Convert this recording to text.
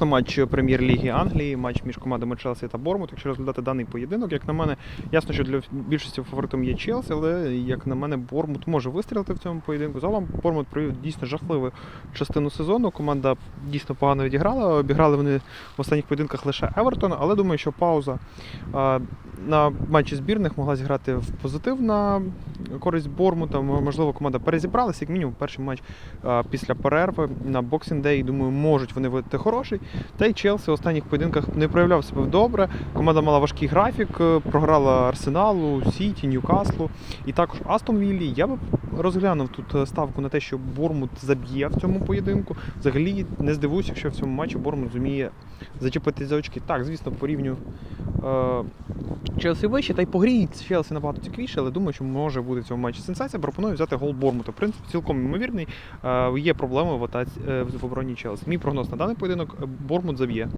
Дійсно, матч прем'єр-ліги Англії, матч між командами Челсі та Бормут. Якщо розглядати даний поєдинок, як на мене, ясно, що для більшості фаворитом є Челсі, але як на мене, Бормут може вистрілити в цьому поєдинку. Загалом Бормут провів дійсно жахливу частину сезону. Команда дійсно погано відіграла. Обіграли вони в останніх поєдинках лише Евертон, але думаю, що пауза на матчі збірних могла зіграти в позитив на користь Бормута. Можливо, команда перезібралася, як мінімум, перший матч після перерви на Boxing Day, думаю, можуть вони видати хороший. Та й Челсі в останніх поєдинках не проявляв себе добре. Команда мала важкий графік, е, програла Арсеналу, Сіті, Ньюкаслу і також Астон Віллі. Я би розглянув тут е, ставку на те, що Бормут заб'є в цьому поєдинку. Взагалі не здивуюся, якщо в цьому матчі Бормут зуміє зачепити за очки. Так, звісно, по рівню е, Челсі вище, та й по грі Челсі набагато цікавіше, але думаю, що може бути в цьому матчі сенсація. Пропоную взяти гол Бормута. В принципі, цілком ймовірний. Е, є проблеми в атаці е, в обороні Челсі. Мій прогноз на даний поєдинок е, Бормут заб'є.